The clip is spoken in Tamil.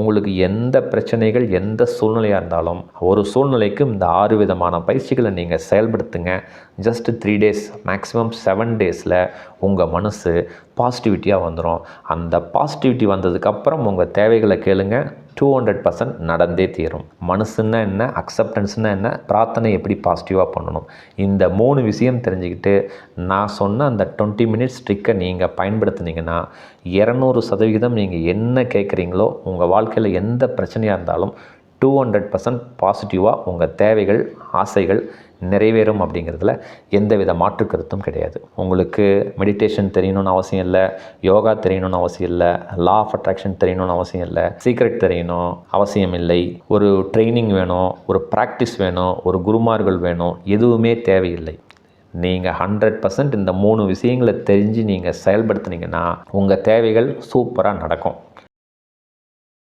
உங்களுக்கு எந்த பிரச்சனைகள் எந்த சூழ்நிலையாக இருந்தாலும் ஒரு சூழ்நிலைக்கு இந்த ஆறு விதமான பயிற்சிகளை நீங்கள் செயல்படுத்துங்க. Just three days maximum seven டேஸில் உங்கள் மனசு பாசிட்டிவிட்டியாக வந்துடும் அந்த பாசிட்டிவிட்டி வந்ததுக்கப்புறம் உங்கள் தேவைகளை கேளுங்கள் டூ ஹண்ட்ரட் பர்சன்ட் நடந்தே தீரும். மனசுன்னா என்ன? அக்செப்டன்ஸ்னால் என்ன? பிரார்த்தனை எப்படி பாசிட்டிவாக பண்ணணும்? இந்த மூணு விஷயம் தெரிஞ்சுக்கிட்டு நான் சொன்ன அந்த டுவெண்ட்டி மினிட்ஸ் ட்ரிக்கை நீங்கள் பயன்படுத்துனீங்கன்னா இரநூறு சதவிகிதம் நீங்கள் என்ன கேட்குறீங்களோ உங்கள் வாழ்க்கையில் எந்த பிரச்சனையாக இருந்தாலும் டூ ஹண்ட்ரட் பர்சன்ட் பாசிட்டிவாக உங்கள் தேவைகள் ஆசைகள் நிறைவேறும் அப்படிங்கிறதுல எந்தவித மாற்று கருத்தும் கிடையாது. உங்களுக்கு மெடிடேஷன் தெரியணும்னு அவசியம் இல்லை யோகா தெரியணும்னு அவசியம் இல்லை லா ஆஃப் அட்ராக்ஷன் தெரியணும்னு அவசியம் இல்லை சீக்ரெட் தெரியணும் அவசியம் இல்லை. ஒரு ட்ரைனிங் வேணும் ஒரு ப்ராக்டிஸ் வேணும் ஒரு குருமார்கள் வேணும் எதுவுமே தேவையில்லை. நீங்கள் ஹண்ட்ரட் பர்சன்ட் இந்த மூணு விஷயங்களை தெரிஞ்சு நீங்கள் செயல்படுத்துனீங்கன்னா உங்கள் தேவைகள் சூப்பராக நடக்கும்.